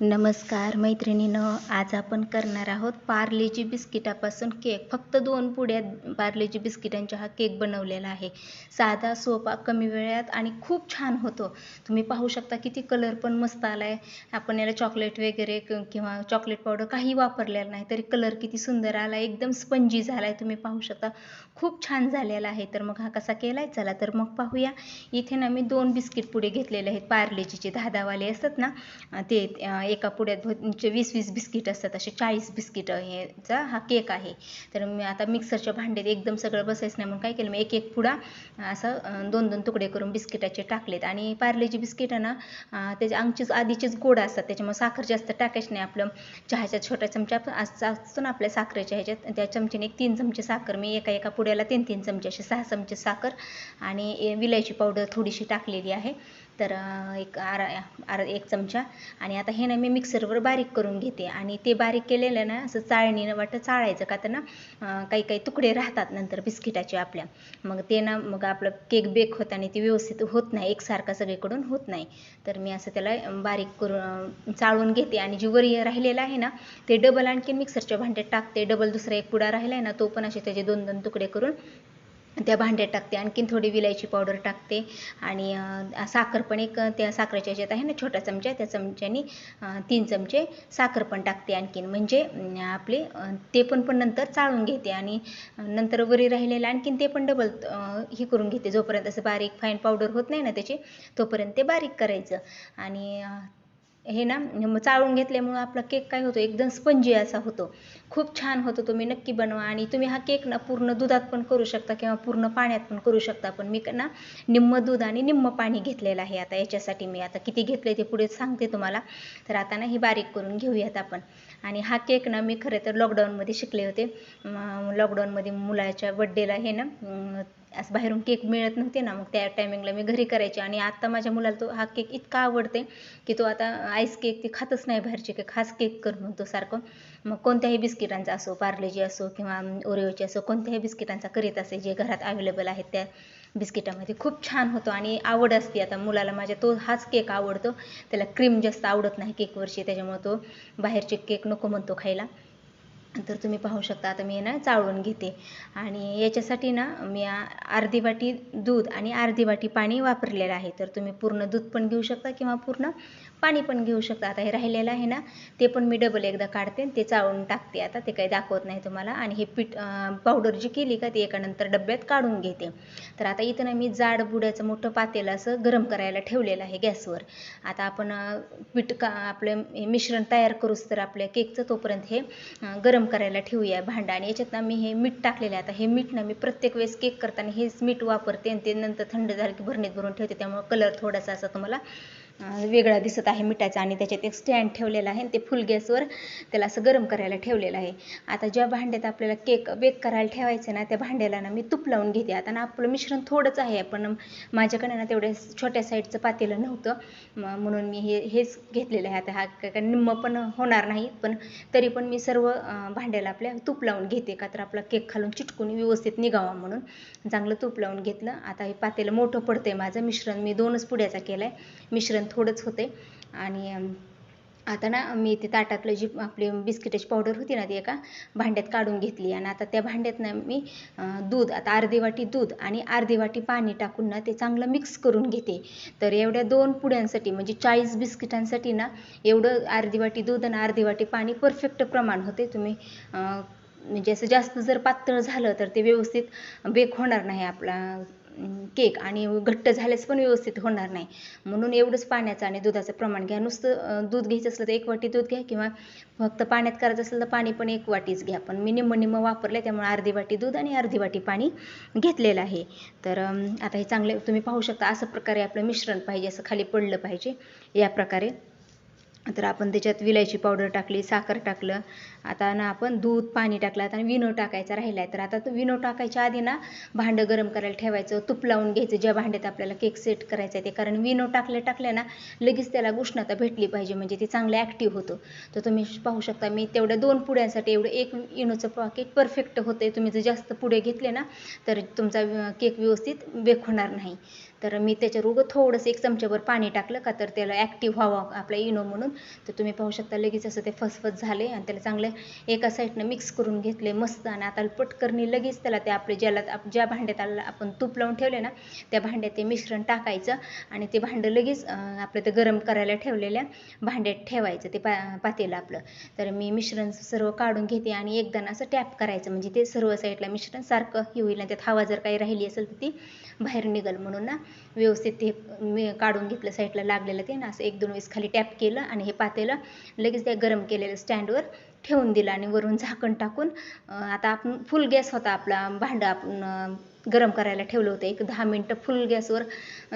नमस्कार मैत्रिणीनं. आज आपण करणार आहोत पार्लेजी बिस्किटापासून केक. फक्त दोन पुड्यात पार्लेजी बिस्किटांचा हा केक बनवलेला आहे. साधा सोपा कमी वेळात आणि खूप छान होतो. तुम्ही पाहू शकता किती कलर पण मस्त आला आहे आपण याला चॉकलेट वगैरे किंवा चॉकलेट पावडर काही वापरलेलं नाही तरी कलर किती सुंदर आला एकदम स्पंजी झाला आहे तुम्ही पाहू शकता खूप छान झालेला आहे. तर मग हा कसा केला आहे चला तर मग पाहूया. इथे ना मी दोन बिस्किट पुडे घेतलेले आहेत. पार्लेजीचे दहा दहावाले असतात ना ते एका पुड्यात वीस वीस बिस्किट असतात असे चाळीस बिस्किट ह्याचा हा केक आहे. तर मी आता मिक्सरच्या भांड्यात एकदम सगळं बसायचं नाही म्हणून काय केलं मी एक एक पुडा असं दोन दोन तुकडे करून बिस्किटाचे टाकलेत. आणि पार्लेची बिस्किटं ना त्याच्या आमचीच आधीचेच गोड असतात त्याच्यामुळे साखर जास्त टाकायची नाही. आपलं चहाच्या छोट्या चमच्या असतो ना आपल्या साखरेच्या ह्याच्यात त्या चमच्याने एक तीन चमचे साखर मी एका एका पुड्याला तीन तीन चमचे असे सहा चमचे साखर आणि विलायची पावडर थोडीशी टाकलेली आहे. तर एक आरा आर एक चमचा. आणि आता हे ना मी मिक्सरवर बारीक करून घेते. आणि ते बारीक केलेलं ना असं चाळणीनं वाटतं चाळायचं का तर ना काही काही तुकडे राहतात नंतर बिस्किटाचे आपल्या. मग ते ना मग आपलं केक बेक होत आणि ते व्यवस्थित होत नाही एकसारखा सगळीकडून होत नाही. तर मी असं त्याला बारीक करून चाळून घेते. आणि जी वरी राहिलेलं आहे ना ते डबल आणखी मिक्सरच्या भांड्यात टाकते. डबल दुसरा एक पुडा राहिला आहे ना तो पण असे त्याचे दोन दोन तुकडे करून त्या भांड्यात टाकते. आणखीन थोडी विलायची पावडर टाकते. आणि साखर पण एक त्या साखरेच्या ह्याच्यात आहे ना छोटा चमचा त्या चमच्याने तीन चमचे साखर पण टाकते आणखीन. म्हणजे आपले ते पण पण नंतर चाळून घेते. आणि नंतर वरी राहिलेलं आणखीन ते पण डबल हे करून घेते. जोपर्यंत असं बारीक फाईन पावडर होत नाही ना त्याची तोपर्यंत ते बारीक करायचं. आणि हे ना चाळून घेतल्यामुळं आपला केक काय होतो एकदम स्पंजी असा होतो. खूप छान होतो तुम्ही नक्की बनवा. आणि तुम्ही हा केक ना पूर्ण दुधात पण करू शकता किंवा पूर्ण पाण्यात पण करू शकता. पण मी ना निम्म दूध आणि निम्मं पाणी घेतलेलं आहे आता. याच्यासाठी मी आता किती घेतले ते पुढे सांगते तुम्हाला. तर आता ना ही बारीक करून घेऊयात आपण. आणि हा केक ना मी खरं तर लॉकडाऊनमध्ये शिकले होते. लॉकडाऊनमध्ये मुलाच्या बड्डेला हे ना असं बाहेरून केक मिळत नव्हते ना मग त्या टायमिंगला मी घरी करायचे. आणि आत्ता माझ्या मुलाला तो हा केक इतका आवडते की तो आता आईस केक ते खातच नाही बाहेरचे केक खास केक कर म्हणतो सारखं. मग कोणत्याही बिस्किटांचा असो पार्लेजी असो किंवा ओरिओची असो कोणत्याही बिस्किटांचा करीत असे जे घरात अवेलेबल आहेत त्या बिस्किटामध्ये. खूप छान होतो आणि आवड असते. आता मुलाला माझ्या तो हाच केक आवडतो. त्याला क्रीम जास्त आवडत नाही केकवरची त्याच्यामुळे तो बाहेरचे केक नको म्हणतो खायला. तर तुम्ही पाहू शकता आता मी ना चाळून घेते. आणि याच्यासाठी ना मी अर्धी वाटी दूध आणि अर्धी वाटी पाणी वापरलेलं आहे. तर तुम्ही पूर्ण दूध पण घेऊ शकता किंवा पूर्ण पाणी पण घेऊ शकता. आता हे राहिलेलं आहे ना ते पण मी डबल एकदा काढते ते चाळून टाकते. आता ते काही दाखवत नाही तुम्हाला. आणि हे पीठ पावडर जी केली का ती एका नंतर डब्यात काढून घेते. तर आता इथं ना मी जाड बुड्याचं मोठं पातेलं असं गरम करायला ठेवलेलं आहे गॅसवर. आता आपण पीठ का आपलं मिश्रण तयार करूच तर आपल्या केकचं तोपर्यंत हे गरम करायला ठेवूया भांडं. आणि याच्यात ना मी हे मीठ टाकलेलं आहे. आता हे मीठ ना मी प्रत्येक वेळेस केक करताना हेच मीठ वापरते आणि ते नंतर थंड झालं की भरणीत भरून ठेवते. त्यामुळे कलर थोडासा असा तुम्हाला वेगळा दिसत आहे मिठाचा आणि त्याच्यात एक स्टँड ठेवलेला आहे ते फुल गॅसवर त्याला असं गरम करायला ठेवलेलं आहे. आता ज्या भांड्यात आपल्याला केक बेक करायला ठेवायचं ना त्या भांड्याला ना मी तूप लावून घेते. आता ना आपलं मिश्रण थोडंच आहे पण माझ्याकडे ना तेवढ्या छोट्या साईडचं पातेलं नव्हतं. म्हणून मी हे हेच घेतलेलं आहे. आता हा काय निम्म पण होणार नाही पण तरी पण मी सर्व भांड्याला आपल्या तूप लावून घेते का तर आपला केक खालून चिटकून व्यवस्थित निघावा म्हणून. चांगलं तूप लावून घेतलं. आता हे पातेलं मोठं पडतंय माझं. मिश्रण मी दोनच पुड्याचा केलं आहे मिश्रण थोडंच होते. आणि आता ना मी ते ताटातलं जी आपली बिस्किटाची पावडर होती ना ती एका भांड्यात काढून घेतली. आणि आता त्या भांड्यात ना मी दूध आता अर्धी वाटी दूध आणि अर्धी वाटी पाणी टाकून ना ते चांगलं मिक्स करून घेते. तर एवढ्या दोन पुड्यांसाठी म्हणजे चाळीस बिस्किटांसाठी ना एवढं अर्धी वाटी दूध आणि अर्धी वाटी पाणी परफेक्ट प्रमाण होते. तुम्ही म्हणजे असं जास्त जर पातळ झालं तर ते व्यवस्थित बेक होणार नाही आपला केक आणि घट्ट झाल्यास पण व्यवस्थित होणार नाही. म्हणून एवढंच पाण्याचं आणि दुधाचं प्रमाण घ्या. नुसतं दूध घ्यायचं असलं तर एक वाटी दूध घ्या किंवा फक्त पाण्यात करायचं असलं तर पाणी पण एक वाटीच घ्या. पण मी निम्म निम्म वापरलं त्यामुळे अर्धी वाटी दूध आणि अर्धी वाटी पाणी घेतलेलं आहे. तर आता हे चांगले तुम्ही पाहू शकता असं प्रकारे आपलं मिश्रण पाहिजे असं खाली पडलं पाहिजे या प्रकारे. तर आपण त्याच्यात विलायची पावडर टाकली साखर टाकलं आता ना आपण दूध पाणी टाकलं आता विनो टाकायचा राहिला आहे तर आता तो विनो टाकायच्या आधी ना भांडं गरम करायला ठेवायचं तूप लावून घ्यायचं ज्या भांड्यात आपल्याला केक सेट करायचा आहे ते. कारण विनो टाकले टाकल्या ना लगेच त्याला उष्णता भेटली पाहिजे म्हणजे ते चांगलं ॲक्टिव्ह होतं. तर तुम्ही पाहू शकता मी तेवढ्या दोन पुड्यांसाठी एवढं एक इनोचं पॉकेट परफेक्ट होतं तुम्ही जर जास्त पुढे घेतले ना तर तुमचा केक व्यवस्थित बेक होणार नाही. तर मी त्याच्यावर उगं थोडंसं एक चमच्याभर पाणी टाकलं का तर त्याला ॲक्टिव्ह व्हावं आपला इनो म्हणून. तर तुम्ही पाहू शकता लगेच असं ते फसफस झाले आणि त्याला चांगलं एका साईडनं मिक्स करून घेतले मस्त. आणि आता पटकरणी लगेच त्याला ते आपले ज्याला ज्या भांड्यात आला आपण तूप लावून ठेवले ना त्या भांड्यात ते मिश्रण टाकायचं. आणि ते भांडं लगेच आपलं ते गरम करायला ठेवलेल्या भांड्यात ठेवायचं ते पा पातेलं आपलं. तर मी मिश्रण सर्व काढून घेते आणि एकदा ना असं टॅप करायचं. म्हणजे ते सर्व साईडला मिश्रण सारखं होईल आणि त्यात हवा जर काही राहिली असेल तर ती बाहेर निघल म्हणून ना व्यवस्थित ते मी काढून घेतलं साईडला लागलेलं ते ना असं एक दोन वेळेस खाली टॅप केलं आणि हे पातेलं लगेच त्या गरम केलेलं स्टँडवर ठेवून दिलं आणि वरून झाकण टाकून आता आपण फुल गॅस होता आपला भांडं आपण गरम करायला ठेवलं होतं. एक दहा मिनटं फुल गॅसवर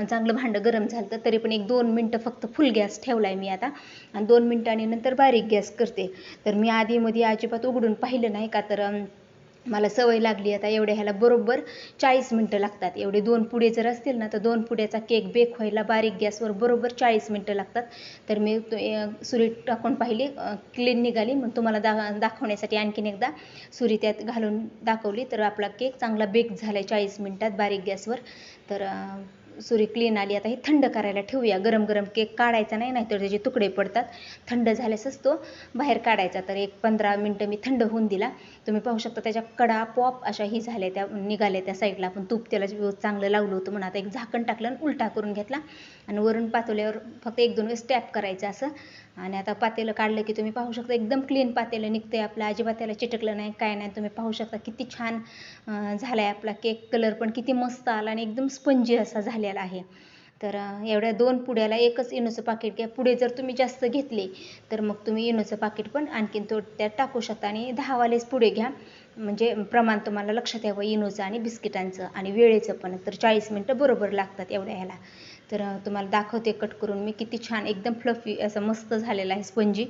चांगलं भांडं गरम झालं तर तरी पण एक दोन मिनटं फक्त फुल गॅस ठेवला आहे मी आता. आणि दोन मिनटांनी नंतर बारीक गॅस करते. तर मी आधीमध्ये अजिबात उघडून पाहिलं नाही का तर मला सवय लागली आता एवढ्या ह्याला बरोबर चाळीस मिनटं लागतात. एवढे दोन पुढे जर असतील ना तर दोन पुड्याचा केक बेक व्हायला बारीक गॅसवर बरोबर चाळीस मिनटं लागतात. तर मी सुरी टाकून पाहिली क्लीन निघाली. मग तुम्हाला दा दाखवण्यासाठी आणखीन एकदा सुरी त्यात घालून दाखवली. तर आपला केक चांगला बेक झाला आहे चाळीस मिनटात बारीक गॅसवर. तर सुरी क्लीन आली. आता हे थंड करायला ठेवूया. गरम गरम केक काढायचा नाही नाहीतर त्याचे तुकडे पडतात. थंड झाल्यासच तो बाहेर काढायचा. तर एक पंधरा मिनटं मी थंड होऊन दिला. तुम्ही पाहू शकता त्याच्या कडा पॉप अशा ही झाल्या त्या निघाल्या त्या साईडला आपण तूप त्याला चांगलं लावलं होतं म्हणून. आता एक झाकण टाकलं आणि उलटा करून घेतला. आणि वरून पातेल्यावर फक्त एक दोन वेळेस टॅप करायचं असं. आणि आता पातेलं काढलं की तुम्ही पाहू शकता एकदम क्लीन पातेलं निघतंय आपलं. अजिबात त्याला चिटकलं नाही काय नाही. तुम्ही पाहू शकता किती छान झाला आहे आपला केक कलर पण किती मस्त आला आणि एकदम स्पंजी असा दिलेला आहे. तर एवढ्या दोन पुड्याला एकच इनोचं पाकिट घ्या. पुढे जर तुम्ही जास्त घेतले तर मग तुम्ही इनोचं पाकिट पण आणखीन तो त्यात टाकू शकता. आणि दहावालेच पुढे घ्या. म्हणजे प्रमाण तुम्हाला लक्षात यावं इनोचं आणि बिस्किटांचं आणि वेळेचं पण. तर चाळीस मिनटं बरोबर लागतात एवढ्या ह्याला. तर तुम्हाला दाखवते कट करून. मी किती छान एकदम फ्लफी असं मस्त झालेला आहे स्पंजी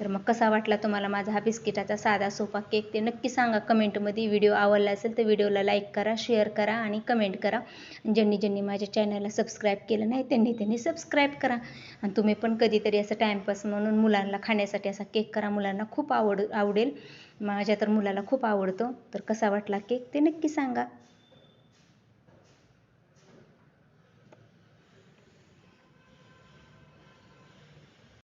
तर मग कसा वाटला तुम्हाला माझा हा बिस्किटाचा साधा सोपा केक? ते नक्की सांगा. कमेंटमध्ये व्हिडिओ आवडला असेल तर व्हिडिओला लाईक करा शेअर करा आणि कमेंट करा. ज्यांनी ज्यांनी माझ्या चॅनलला सबस्क्राईब केलं नाही त्यांनी त्यांनी सबस्क्राईब करा. आणि तुम्ही पण कधीतरी असं टाईमपास म्हणून मुलांना खाण्यासाठी असा केक करा. मुलांना खूप आवड आवडेल. माझ्या तर मुलाला खूप आवडतो. तर कसा वाटला केक? ते नक्की सांगा.